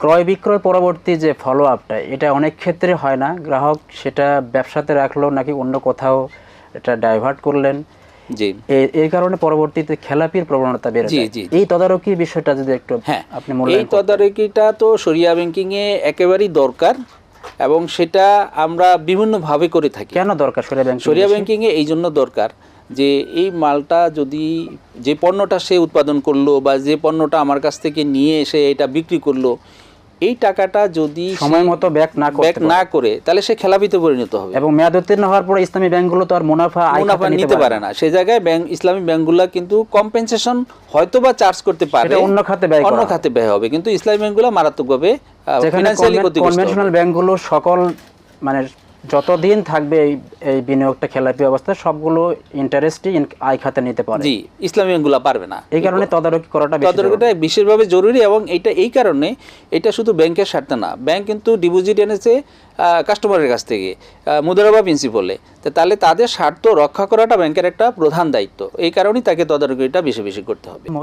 ক্রয় বিক্রয় পরবর্তী যে ফলো আপটা এটা অনেক ক্ষেত্রে হয় না। গ্রাহক সেটা ব্যবসাতে রাখল নাকি অন্য কোথাও এটা ডাইভার্ট করলেন। জি। এই কারণে পরবর্তীতে খেলাপির প্রবণতা বেড়ে জি, জি, এই তদারকি বিষয়টা যদি একটু হ্যাঁ আপনি এই তদারকিটা তো সরিয়া ব্যাংকিংয়ে একেবারেই দরকার এবং সেটা আমরা বিভিন্নভাবে করে থাকি। কেন দরকার সরিয়া ব্যাংক সরিয়া ব্যাংকিংয়ে এই জন্য দরকার যে এই মালটা যদি যে পণ্যটা সে উৎপাদন করল বা যে পণ্যটা আমার কাছ থেকে নিয়ে এসে এটা বিক্রি করল এই টাকাটা যদি সময় মতো ব্যাক না ব্যাক না করে তাহলে সে খেলাপিতে পরিণত হবে। এবং মেয়াদ উত্তীর্ণ হওয়ার পরে ইসলামী ব্যাংকগুলো তো আর মুনাফা মুনাফা নিতে পারে না। সে জায়গায় ব্যাংক ইসলামী ব্যাংকগুলো কিন্তু কম্পেনসেশন হয়তো বা চার্জ করতে পারে অন্য খাতে ব্যয় অন্য খাতে ব্যয় হবে। কিন্তু ইসলামী ব্যাংকগুলো মারাত্মকভাবে ফিনান্সিয়ালি ক্ষতিগ্রস্ত। কনভেনশনাল ব্যাংকগুলো সকল মানে যতদিন থাকবে এই এই বিনিয়োগটা খেলাপি অবস্থায় সবগুলো ইন্টারেস্টই আয় খাতে নিতে পারে। জি ইসলামী ব্যাংকগুলো পারবে না। এই কারণে তদারকি করাটা। তদারকিটা বিশেষভাবে জরুরি এবং এটা এই কারণে এটা শুধু ব্যাংকের স্বার্থে না ব্যাংক কিন্তু ডিপোজিট এনেছে কাস্টমারের কাছ থেকে আহ, মুদারাবা প্রিন্সিপালে তো তাহলে তাদের স্বার্থ রক্ষা করাটা ব্যাংকের একটা প্রধান দায়িত্ব। এই কারণেই তাকে তদারকিটা বেশি বেশি করতে হবে।